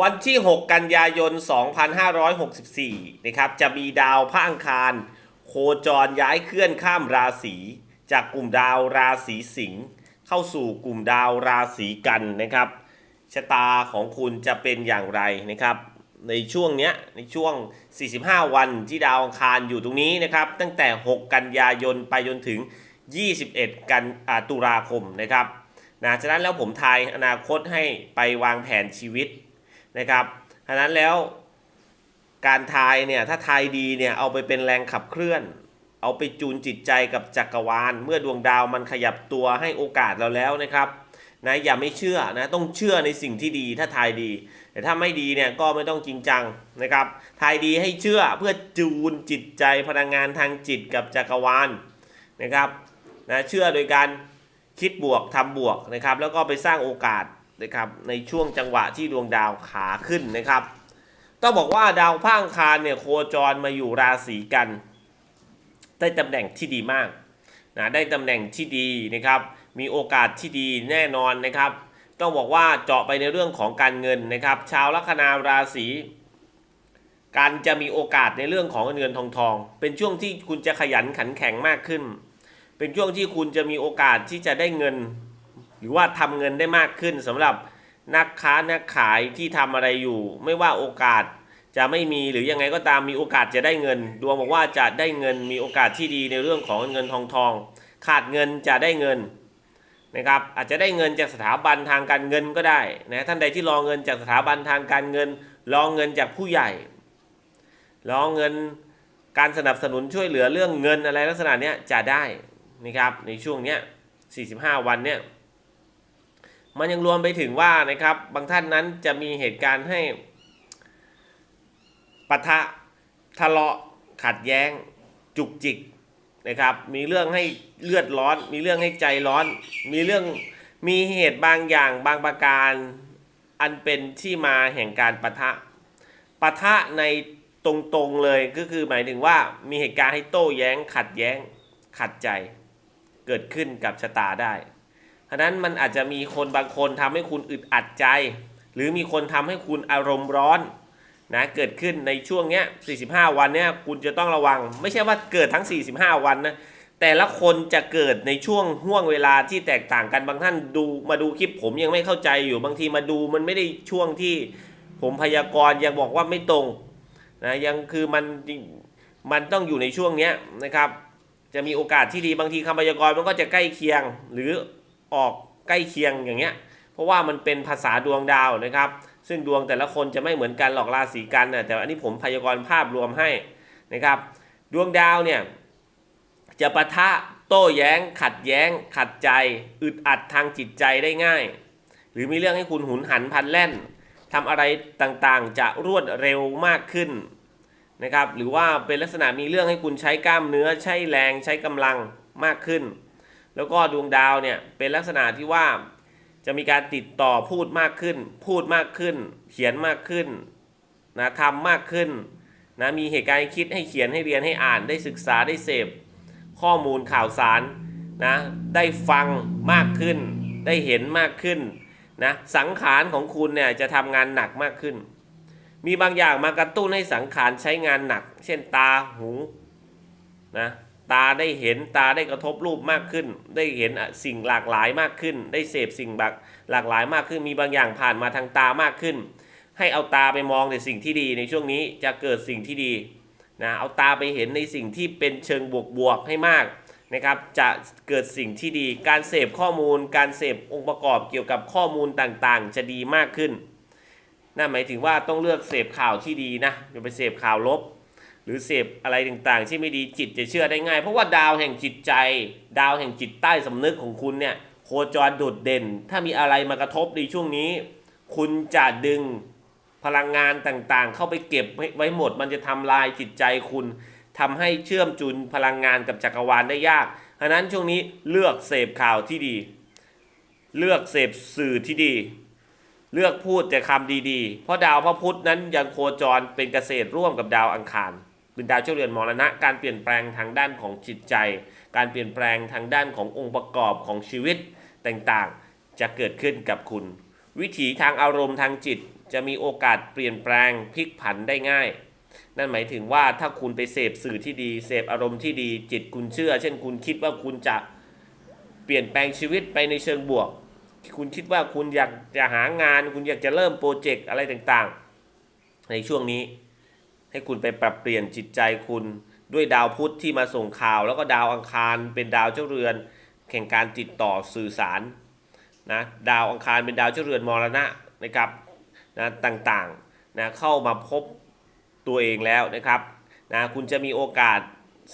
วันที่ 6 กันยายน 2564 นะครับจะมีดาวพระอังคาร โคจรย้ายเคลื่อนข้ามราศี จากกลุ่มดาวราศีสิงห์เข้าสู่กลุ่มดาวราศีกันนะครับชะตาของคุณจะเป็นอย่างไรนะครับ ในช่วงเนี้ยในช่วง 45 วันที่ดาวอังคารอยู่ตรงนี้นะครับ ตั้งแต่ 6 กันยายนไปจนถึง 21 กันอ่าตุลาคมนะครับนะฉะนั้นแล้วผมทายอนาคตให้ไปวางแผนชีวิต นะครับฉะนั้นแล้วการทายเนี่ยถ้าทายดีเนี่ยเอาไปเป็นแรงขับเคลื่อน เอาไปจูนจิตใจกับจักรวาล เมื่อดวงดาวมันขยับตัวให้โอกาสเราแล้วนะครับนะอย่าไม่เชื่อนะต้องเชื่อในสิ่งที่ดีถ้าทายดี แต่ถ้าไม่ดีเนี่ยก็ไม่ต้องจริงจังนะครับทายดีให้เชื่อเพื่อจูนจิตใจพลังงานทางจิตกับจักรวาลนะครับนะเชื่อโดยการคิดบวกทำบวกนะครับ แล้วก็ไปสร้างโอกาส นะครับในช่วงจังหวะที่ดวงดาวขาขึ้นนะครับ ต้องบอกว่าดาวพระอังคารเนี่ยโคจรมาอยู่ราศีกัน ได้ตำแหน่งที่ดีมากนะได้ตำแหน่งที่ดีนะครับ มีโอกาสที่ดีแน่นอนนะครับ ต้องบอกว่าเจาะไปในเรื่องของการเงินนะครับ ชาวลัคนาราศีการจะมีโอกาสในเรื่องของเงินทองทอง เป็นช่วงที่คุณจะขยันขันแข็งมากขึ้น เป็นช่วงที่คุณจะมีโอกาสที่จะได้เงิน หรือว่าทำเงินได้มากขึ้นสำหรับนักค้านักขายที่ทำอะไรอยู่ ไม่ว่าโอกาสจะไม่มีหรือยังไงก็ตามมีโอกาสจะได้เงิน ดวงบอกว่าจะได้เงินมีโอกาสที่ดีในเรื่องของเงินทองทอง ขาดเงินจะได้เงินนะครับอาจจะได้เงินจากสถาบันทางการเงินก็ได้นะท่านใดที่รอเงินจากสถาบันทางการเงิน รอเงินจากผู้ใหญ่ รอเงินการสนับสนุนช่วยเหลือเรื่องเงินอะไรลักษณะเนี้ยจะได้นะครับในช่วงเนี้ย45 วันเนี้ย มันยังรวมไปถึงว่านะครับ บางท่านนั้นจะมีเหตุการณ์ให้ปะทะทะเลาะขัดแย้ง จุกจิกนะครับ มีเรื่องให้เลือดร้อน มีเรื่องให้ใจร้อน มีเรื่องมีเหตุบางอย่างบางประการ อันเป็นที่มาแห่งการปะทะปะทะในตรงๆเลยก็คือหมายถึงว่ามีเหตุการณ์ให้โต้แย้ง ขัดแย้งขัดใจ เกิดขึ้นกับชะตาได้ ฉะนั้นมันอาจจะมีคนบางคนทำให้คุณอึดอัดใจ หรือมีคนทำให้คุณอารมณ์ร้อนนะเกิดขึ้นในช่วงเนี้ย 45 วันเนี้ยคุณจะต้องระวัง ไม่ใช่ว่าเกิดทั้ง 45 วันนะแต่ละคนจะเกิดในช่วงห่วงเวลาที่แตกต่างกันบางท่านดูมาดูคลิปผมยังไม่เข้าใจอยู่บางทีมาดูมันไม่ได้ช่วงที่ผมพยากรณ์ยังบอกว่าไม่ตรงนะยังคือมันมันต้องอยู่ในช่วงเนี้ยนะครับ จะมีโอกาสที่ดีบางทีคำพยากรณ์มันก็จะใกล้เคียง หรือ ออกใกล้เคียงอย่างเงี้ยเพราะว่ามันเป็นภาษาดวงดาวนะครับ ซึ่งดวงแต่ละคนจะไม่เหมือนกันหรอกราศีกันนะแต่อันนี้ผมพยากรณ์ภาพรวมให้นะครับ ดวงดาวเนี่ยจะปะทะโต้แย้ง ขัดแย้ง ขัดใจ อึดอัดทางจิตใจได้ง่าย หรือมีเรื่องให้คุณหุนหันพลันแล่นทำอะไรต่างๆ จะรวดเร็วมากขึ้นนะครับ หรือว่าเป็นลักษณะมีเรื่องให้คุณใช้กล้ามเนื้อใช้แรงใช้กำลังมากขึ้น แล้วก็ดวงดาวเนี่ยเป็นลักษณะที่ว่าจะมีการติดต่อพูดมากขึ้น พูดมากขึ้น เขียนมากขึ้นนะทำมากขึ้นนะมีเหตุการณ์ให้คิดให้เขียนให้เรียนให้อ่านได้ศึกษาได้เสพ ข้อมูลข่าวสารนะได้ฟังมากขึ้น ได้เห็นมากขึ้นนะสังขารของคุณเนี่ยจะทำงานหนักมากขึ้น มีบางอย่างมากระตุ้นให้สังขารใช้งานหนัก เช่นตาหูนะ ตาได้เห็นตาได้กระทบรูปมากขึ้น ได้เห็นสิ่งหลากหลายมากขึ้น ได้เสพสิ่งแบบหลากหลายมากขึ้น มีบางอย่างผ่านมาทางตามากขึ้น ให้เอาตาไปมองในสิ่งที่ดีในช่วงนี้จะเกิดสิ่งที่ดีนะเอาตาไปเห็นในสิ่งที่เป็นเชิงบวกๆให้มากนะครับจะเกิดสิ่งที่ดี การเสพข้อมูล การเสพองค์ประกอบเกี่ยวกับข้อมูลต่างๆ จะดีมากขึ้นนั่นหมายถึงว่าต้องเลือกเสพข่าวที่ดีนะอย่าไปเสพข่าวลบ หรือเสพอะไรต่างๆ ที่ไม่ดีจิตจะเชื่อได้ง่าย เพราะว่าดาวแห่งจิตใจ ดาวแห่งจิตใต้สำนึกของคุณเนี่ยโคจรโดดเด่น ถ้ามีอะไรมากระทบในช่วงนี้ คุณจะดึงพลังงานต่างๆ เข้าไปเก็บไว้หมด มันจะทำลายจิตใจคุณทำให้เชื่อมจุนพลังงานกับจักรวาลได้ยากฉะนั้นช่วงนี้เลือกเสพข่าวที่ดี เลือกเสพสื่อที่ดี เลือกพูดแต่คำดีๆ เพราะดาวพระพุธนั้นยังโคจรเป็นเกษตรร่วมกับดาวอังคาร เป็นดาวเจ้าเรือนมรณะ การเปลี่ยนแปลงทางด้านของจิตใจ การเปลี่ยนแปลงทางด้านขององค์ประกอบของชีวิตต่างๆ จะเกิดขึ้นกับคุณ วิถีทางอารมณ์ทางจิตจะมีโอกาสเปลี่ยนแปลงพลิกผันได้ง่าย นั่นหมายถึงว่าถ้าคุณไปเสพสื่อที่ดีเสพอารมณ์ที่ดีจิตคุณเชื่อ เช่นคุณคิดว่าคุณจะเปลี่ยนแปลงชีวิตไปในเชิงบวก คุณคิดว่าคุณอยากจะหางาน คุณอยากจะเริ่มโปรเจกต์อะไรต่างๆ ในช่วงนี้ ให้คุณไปปรับเปลี่ยนจิตใจคุณ ด้วยดาวพุธที่มาส่งข่าว แล้วก็ดาวอังคารเป็นดาวเจ้าเรือน แข่งการติดต่อสื่อสารนะดาวอังคารเป็นดาวเจ้าเรือนมรณะนะครับนะต่างๆนะเข้ามาพบตัวเองแล้วนะครับนะคุณจะมีโอกาส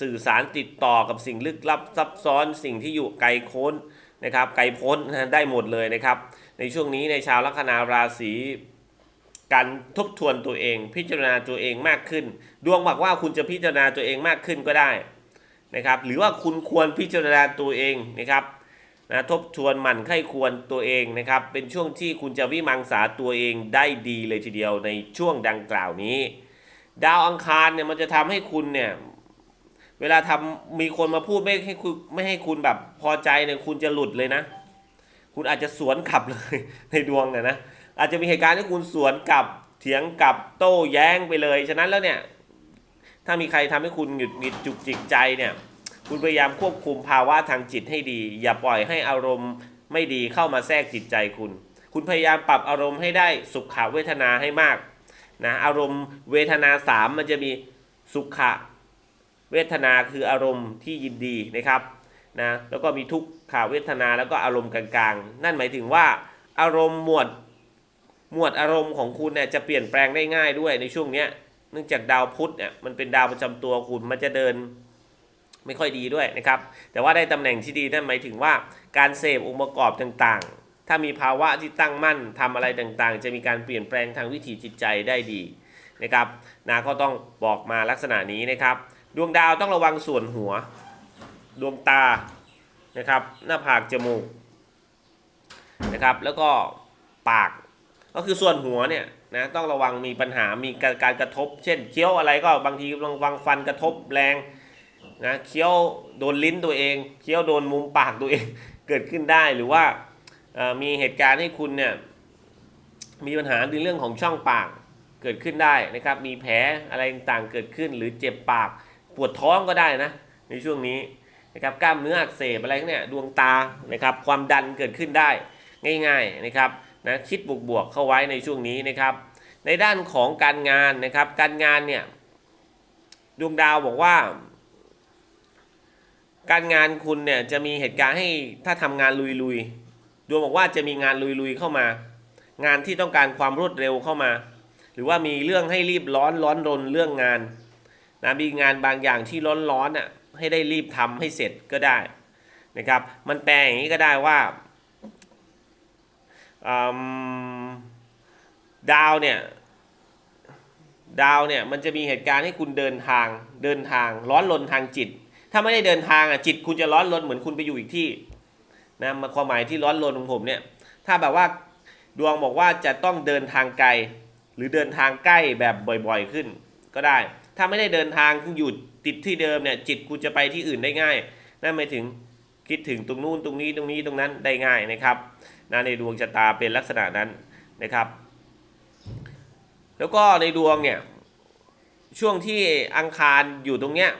สื่อสารติดต่อกับสิ่งลึกลับซับซ้อนสิ่งที่อยู่ไกลโพ้นนะครับไกลโพ้นนะได้หมดเลยนะครับ ในช่วงนี้ในชาวลัคนาราศี การทบทวนตัวเอง พิจารณาตัวเองมากขึ้น ดวงบอกว่าคุณจะพิจารณาตัวเองมากขึ้นก็ได้นะครับ หรือว่าคุณควรพิจารณาตัวเองนะครับนะทบทวนหมั่นไข้ควรตัวเองนะครับ เป็นช่วงที่คุณจะวิมังสาตัวเองได้ดีเลยทีเดียวในช่วงดังกล่าวนี้ ดาวอังคารเนี่ยมันจะทำให้คุณเนี่ยเวลาทำมีคนมาพูดไม่ให้คุณไม่ให้คุณแบบพอใจเนี่ยคุณจะหลุดเลยนะ คุณอาจจะสวนกลับเลยในดวงเนี่ยนะ อาจจะมีเหตุการณ์ที่คุณสวนกลับเถียงกลับโต้แย้งไปเลย ฉะนั้นแล้วเนี่ย ถ้ามีใครทำให้คุณหงุดหงิดจุกจิกใจเนี่ย คุณพยายามควบคุมภาวะทางจิตให้ดี อย่าปล่อยให้อารมณ์ไม่ดีเข้ามาแทรกจิตใจคุณ คุณพยายามปรับอารมณ์ให้ได้สุขเวทนาให้มากนะอารมณ์เวทนาสามมันจะมีสุขเวทนาคืออารมณ์ที่ยินดีนะครับนะแล้วก็มีทุกขเวทนาแล้วก็อารมณ์กลางๆ นั่นหมายถึงว่าอารมณ์หมวด หมวดอารมณ์ของคุณเนี่ยจะเปลี่ยนแปลงได้ง่ายด้วยในช่วงเนี้ยเนื่องจากดาวพุธเนี่ยมันเป็นดาวประจำตัวคุณมันจะเดินไม่ค่อยดีด้วยนะครับ แต่ว่าได้ตำแหน่งที่ดีนั่นหมายถึงว่าการเสพองค์ประกอบต่างๆ ถ้ามีภาวะที่ตั้งมั่นทำอะไรต่างๆ จะมีการเปลี่ยนแปลงทางวิถีจิตใจได้ดีนะครับนาก็ต้องบอกมาลักษณะนี้นะครับ ดวงดาวต้องระวังส่วนหัว ดวงตานะครับ หน้าผากจมูกนะครับ แล้วก็ปาก ก็คือส่วนหัวเนี่ยนะต้องระวังมีปัญหามีการกระทบ เช่นเคี้ยวอะไรก็บางทีระวังฟันกระทบแรงนะเคี้ยวโดนลิ้นตัวเองเคี้ยวโดนมุมปากตัวเองเกิดขึ้นได้หรือว่ามีเหตุการณ์ให้คุณเนี่ยมีปัญหาในเรื่องของช่องปากเกิดขึ้นได้นะครับ มีแผลอะไรต่างๆเกิดขึ้น หรือเจ็บปากปวดท้องก็ได้นะ ในช่วงนี้นะครับกล้ามเนื้ออักเสบอะไรเนี่ยดวงตานะครับความดันเกิดขึ้นได้ง่าย ๆนะครับ นะคิดบวกๆเข้าไว้ในช่วงนี้นะครับ ในด้านของการงานนะครับ การงานเนี่ยดวงดาวบอกว่า การงานคุณเนี่ยจะมีเหตุการณ์ให้ถ้าทำงานลุยๆดวงบอกว่าจะมีงานลุยๆเข้ามา งานที่ต้องการความรวดเร็วเข้ามา หรือว่ามีเรื่องให้รีบร้อนร้อนรนเรื่องงานนะมีงานบางอย่างที่ร้อนร้อนอะให้ได้รีบทำให้เสร็จก็ได้นะครับ มันแปลอย่างนี้ก็ได้ว่า ดาวเนี่ยดาวเนี่ยมันจะมีเหตุการณ์ให้คุณเดินทางเดินทางร้อนรนทางจิต ถ้าไม่ได้เดินทางอะจิตคุณจะร้อนรนเหมือนคุณไปอยู่อีกที่นะมาความหมายที่ร้อนรนของผมเนี่ยถ้าแบบว่าดวงบอกว่าจะต้องเดินทางไกล หรือเดินทางใกล้แบบบ่อยๆขึ้นก็ได้ ถ้าไม่ได้เดินทางคุณอยู่ติดที่เดิมเนี่ยจิตคุณจะไปที่อื่นได้ง่ายนั่นหมายถึง คิดถึงตรงนู้นตรงนี้ตรงนี้ตรงนั้นได้ง่ายนะครับนะในดวงชะตาเป็นลักษณะนั้นนะครับ แล้วก็ในดวงเนี่ยช่วงที่อังคารอยู่ตรงเนี้ย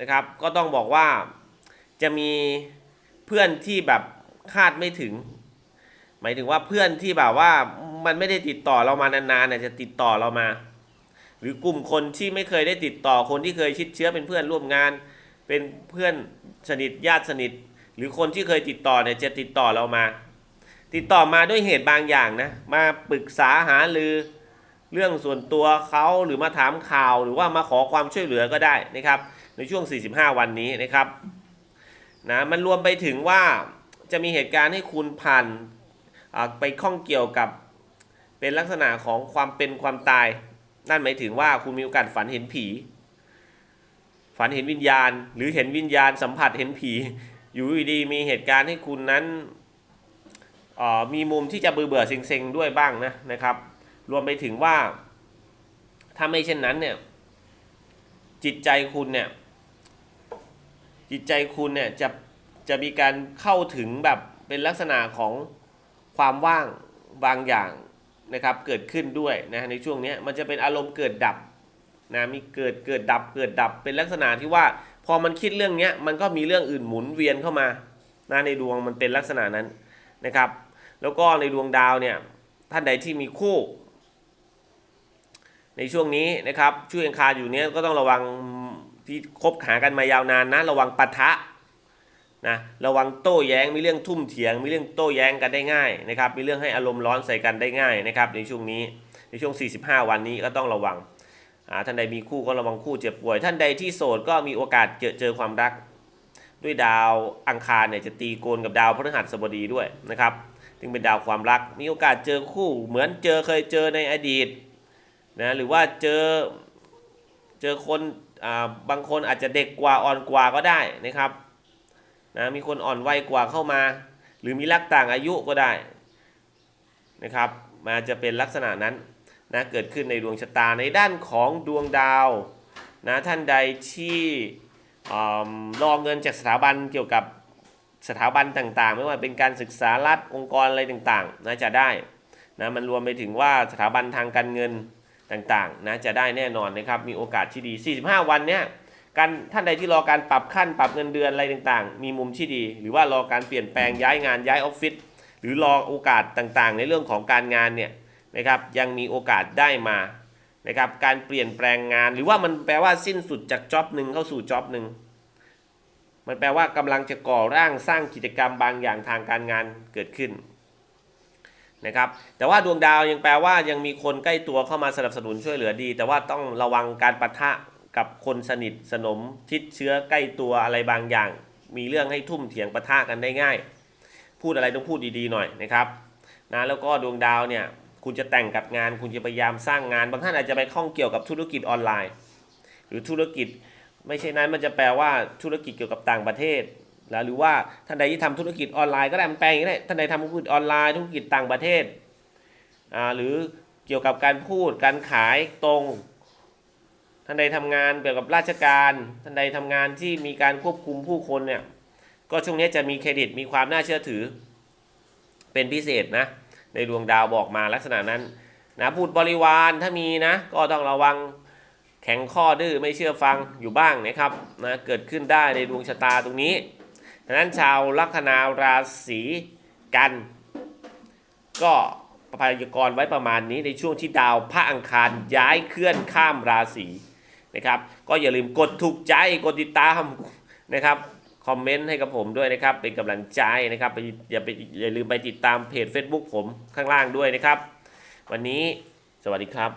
นะครับ ก็ต้องบอกว่าจะมีเพื่อนที่แบบคาดไม่ถึง หมายถึงว่าเพื่อนที่แบบว่ามันไม่ได้ติดต่อเรามานานๆเนี่ยจะติดต่อเรามา หรือกลุ่มคนที่ไม่เคยได้ติดต่อคนที่เคยชิดเชื้อเป็นเพื่อนร่วมงาน เป็นเพื่อนสนิทญาติสนิท หรือคนที่เคยติดต่อเนี่ยจะติดต่อเรามา ติดต่อมาด้วยเหตุบางอย่างนะ มาปรึกษาหารือเรื่องส่วนตัวเขาหรือมาถามข่าวหรือว่ามาขอความช่วยเหลือก็ได้นะครับ ในช่วง 45 วันนี้นะครับนะมันรวมไปถึงว่าจะมีเหตุการณ์ให้คุณผ่านไปข้องเกี่ยวกับเป็นลักษณะของความเป็นความตาย นั่นหมายถึงว่าคุณมีโอกาสฝันเห็นผี ฝันเห็นวิญญาณ หรือเห็นวิญญาณสัมผัสเห็นผี อยู่ดีมีเหตุการณ์ให้คุณนั้นออมีมุมที่จะเบื่อเบื่อๆเซ็งๆด้วยบ้างนะนะครับ รวมไปถึงว่าถ้าไม่เช่นนั้นเนี่ยจิตใจคุณเนี่ยจิตใจคุณเนี่ยจะจะมีการเข้าถึงแบบเป็นลักษณะของความว่างบางอย่างนะครับเกิดขึ้นด้วยนะในช่วงนี้มันจะเป็นอารมณ์เกิดดับ นะมีเกิดเกิดดับเกิดดับเป็นลักษณะที่ว่า พอมันคิดเรื่องนี้มันก็มีเรื่องอื่นหมุนเวียนเข้ามานะในดวงมันเป็นลักษณะนั้นนะครับ แล้วก็ในดวงดาวเนี่ยท่านใดที่มีคู่ ในช่วงนี้นะครับช่วยอังคารอยู่เนี้ยก็ต้องระวังที่คบหากันมายาวนานนะระวังปะทะนะระวังโต้แย้งมีเรื่องทุ่มเถียง มีเรื่องโต้แย้งกันได้ง่ายนะครับ มีเรื่องให้อารมณ์ร้อนใส่กันได้ง่ายนะครับ ในช่วงนี้ในช่วง 45 วันนี้ก็ต้องระวัง ท่านใดมีคู่ก็ระวังคู่เจ็บป่วย ท่านใดที่โสดก็มีโอกาสเจอเจอความรัก ด้วยดาวอังคารเนี่ยจะตีโกนกับดาวพฤหัสบดีด้วยนะครับจึงเป็นดาวความรัก มีโอกาสเจอคู่ เหมือนเจอเคยเจอในอดีตนะหรือว่าเจอเจอคนอ่าบางคนอาจจะเด็กกว่าอ่อนกว่าก็ได้นะครับนะมีคนอ่อนวัยกว่าเข้ามา หรือมีรักต่างอายุก็ได้นะครับมาจะเป็นลักษณะนั้น นะเกิดขึ้นในดวงชะตาในด้านของดวงดาวนะท่านใดที่อ่ารอเงินจากสถาบันเกี่ยวกับสถาบันต่างๆ ไม่ว่าเป็นการศึกษารัฐองค์กรอะไรต่างๆนะจะได้นะมันรวมไปถึงว่าสถาบันทางการเงินต่างๆนะจะได้แน่นอนนะครับมีโอกาสที่ดี 45 วันเนี้ยการท่านใดที่รอการปรับขั้นปรับเงินเดือนอะไรต่างๆ มีมุมที่ดี หรือว่ารอการเปลี่ยนแปลงย้ายงานย้ายออฟฟิศหรือรอโอกาสต่างๆ ในเรื่องของการงานเนี่ย นะครับยังมีโอกาสได้มานะครับการเปลี่ยนแปลงงาน หรือว่ามันแปลว่าสิ้นสุดจากจ็อบหนึ่งเข้าสู่จ็อบหนึ่งมันแปลว่ากำลังจะก่อร่างสร้างกิจกรรมบางอย่างทางการงานเกิดขึ้นนะครับแต่ว่าดวงดาวยังแปลว่ายังมีคนใกล้ตัวเข้ามาสนับสนุนช่วยเหลือดี แต่ว่าต้องระวังการปะทะกับคนสนิทสนมทิศเชื้อใกล้ตัวอะไรบางอย่าง มีเรื่องให้ทุ่มเถียงปะทะกันได้ง่าย พูดอะไรต้องพูดดีๆหน่อยนะครับนะแล้วก็ดวงดาวเนี่ย คุณจะแต่งกับงาน คุณจะพยายามสร้างงาน บางท่านอาจจะไปข้องเกี่ยวกับธุรกิจออนไลน์ หรือธุรกิจไม่ใช่นั้นมันจะแปลว่าธุรกิจเกี่ยวกับต่างประเทศแล้วหรือว่าท่านใดที่ทำธุรกิจออนไลน์ก็ได้มันแปลอย่างนี้ได้ท่านใดทำธุรกิจออนไลน์ธุรกิจต่างประเทศอ่าหรือเกี่ยวกับการพูดการขายตรง ท่านใดทำงานเกี่ยวกับราชการ ท่านใดทำงานที่มีการควบคุมผู้คนเนี่ยก็ช่วงนี้จะมีเครดิตมีความน่าเชื่อถือเป็นพิเศษนะ ในดวงดาวบอกมาลักษณะนั้นนะพูดบริวารถ้ามีนะ ก็ต้องระวังแข็งข้อดื้อไม่เชื่อฟังอยู่บ้างนะครับนะเกิดขึ้นได้ในดวงชะตาตรงนี้ดังนั้นชาวลัคนาราศีกัน ก็พยากรณ์ไว้ประมาณนี้ในช่วงที่ดาวพระอังคารย้ายเคลื่อนข้ามราศีนะครับ ก็อย่าลืมกดถูกใจกดติดตามนะครับ คอมเมนต์ให้กับผมด้วยนะครับ เป็นกำลังใจนะครับอย่าไปอย่าลืมไปติดตามเพจ Facebook ผมข้างล่างด้วยนะครับ วันนี้สวัสดีครับ